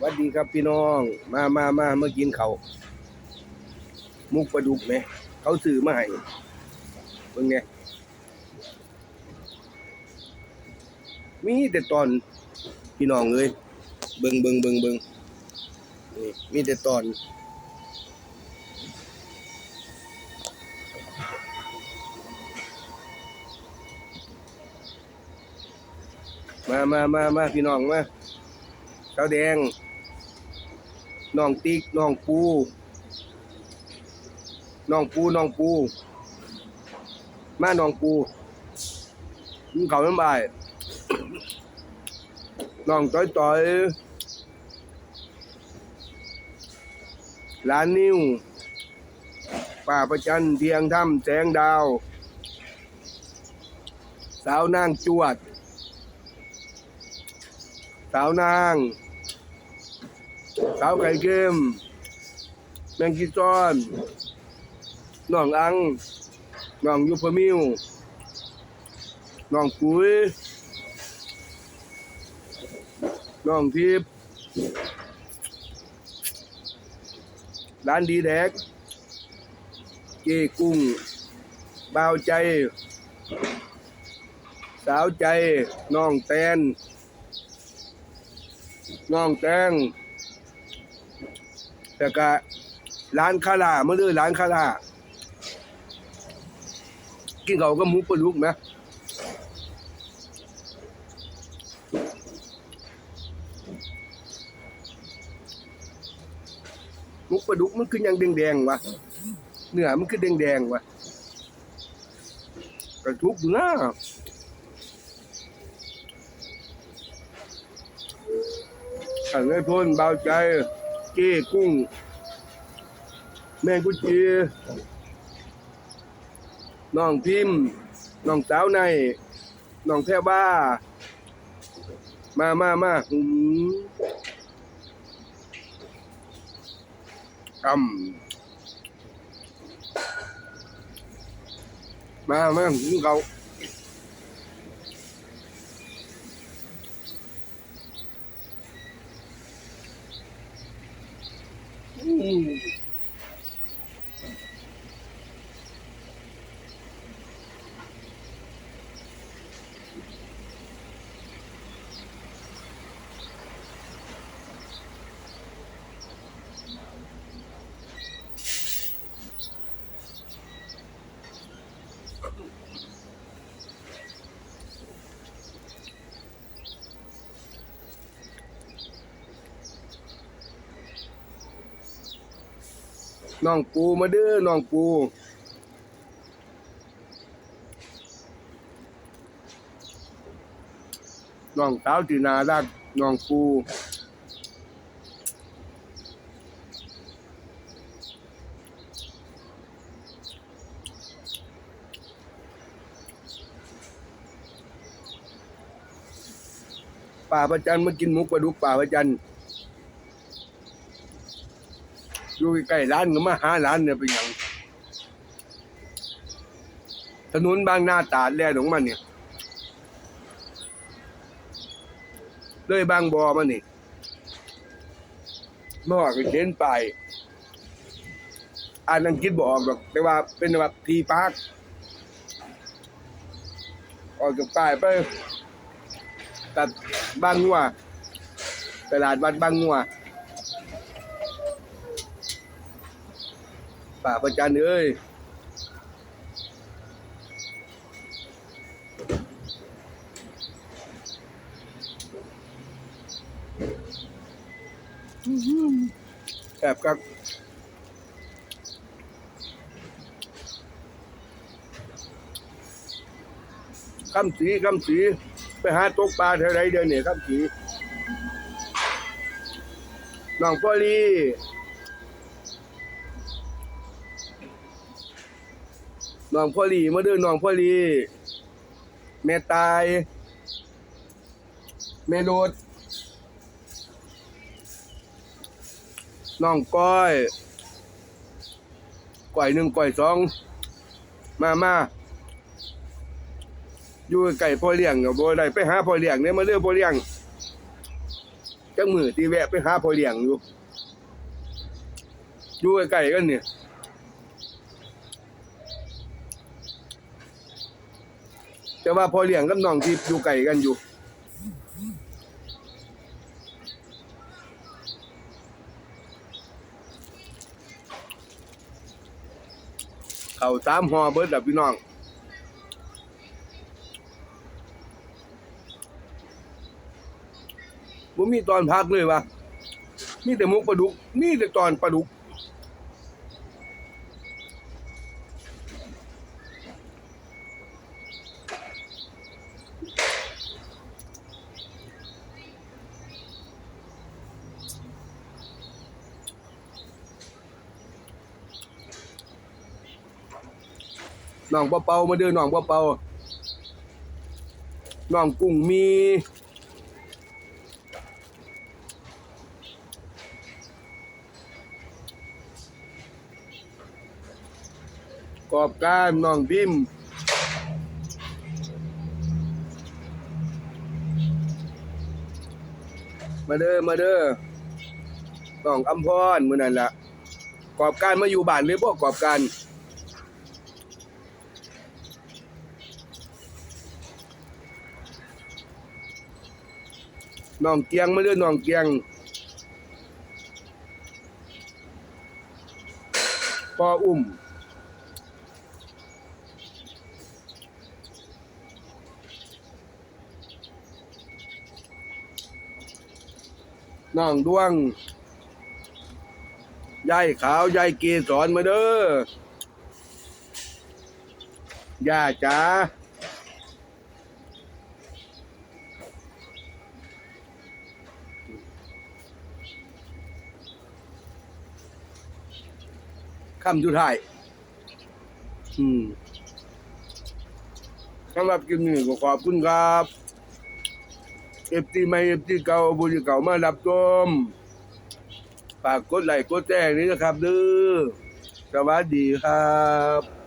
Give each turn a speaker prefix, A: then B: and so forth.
A: หวัสดีครับพี่น้อง มามามาเมื่อกินเขามุกปลาดุกไหม เขาซื้อมาให้เบิ่งไง มีแต่ตอนพี่น้องเลยเบิงเบิงเบิงเบิงนี่มีแต่ตอน มามามามาพี่น้องมาเจ้าแดง น้องติ๊กน้องปูน้องปูน้องปู มาน้องปูมึงเขาน้ำบายน้องต้อยต้อยร้านนิ้วป่าประจันเทียงถ้ำแสงดาว สาวนางจวด สาวนาง สาวไก่เกม แมงกีซอนน้องอังน้องยูพมิวน้องปุ๋ยน้องทิพย์ร้านดีแดก เจกุ้งบาวใจ สาวใจ น้องแตน น้องแตง แต่ก็ร้านคาราเมื่อเดือร้านคารากินเขาก็หมูปลุกนะหมูปลาดุกมันคือยังแดงๆวะเนื้อมันคือแดงๆวะกระทุกอยู่นะขันไอ้พ่นเบาใจ เก้กุ้ง แม่กุจีน้องพิมพ์น้องสาวในน้องแพรบ้า มามามาอืมกำมามากินเขา ว น้องปูมาเด้อน้องปูน้องสาจีนารักน้องปูป่าประจันมากินหมูปลาดุกป่าประจัน อยู่ใกล้ๆร้านก็มาหาร้านเนี่ยเป็นอย่างถนนบางหน้าตราดแล่ของมันเนี่ยเลยบางบอมานี่เมื่อวานก็เขียนไปอ่านอังกฤษบอกหรอกแต่ว่าเป็นแบบทีปาร์คออกจากป้ายไปตัดบางงัวตลาดวัดบางงัว ป่าประจันเอ้ยแอบกักคำสีคำสี ไปหาตกปลาเท่าไรเดือนเนี่ยคำสีน้องพอลี น้องพ่อลีมาเด้อน้องพ่อลีแม่ตายแม่โรดน้องก้อยก้อยหนึ่งก้อยสองมามาอยู่ไก่พ่อเลี้ยงกับบ่ได้ไปหาพ่อเลี้ยงเนี่ยมาเลือกพ่อเลี้ยงจังมือที่แวะไปหาพ่อเลี้ยงอยู่อยู่ใกล้ๆกันเนี่ย แต่ว่าพ่อเลี้ยงกับน้องที่อยู่ไกลกันอยู่ เขาสามหอเบิดดับพี่น้องบ่มีตอนพักเลยวะมีแต่มุกปลาดุกมีแต่ตอนปลาดุก น้องเปาเปามาเด้อน้องเปาเปาน้องกุ้งมีกอบการน้องพิมมาเด้อมาเด้อน้องอำพรมื้อนั้นล่ะกอบการมาอยู่บ้านเลยบ่กอบการ น้องเกียงมาเด้อน้องเกียงปออุ้มน้องดวงยายขาวยายเกสรมาเด้อย่าจ๋า คำสุดท้ายอืมสำหรับคลิปนี้ก็ขอบคุณครับเอฟซีไม่เอฟซีเก่าบุญเก่ามารับชมฝากกดไลค์กดแจ้งนี้นะครับเด้อสวัสดีครับ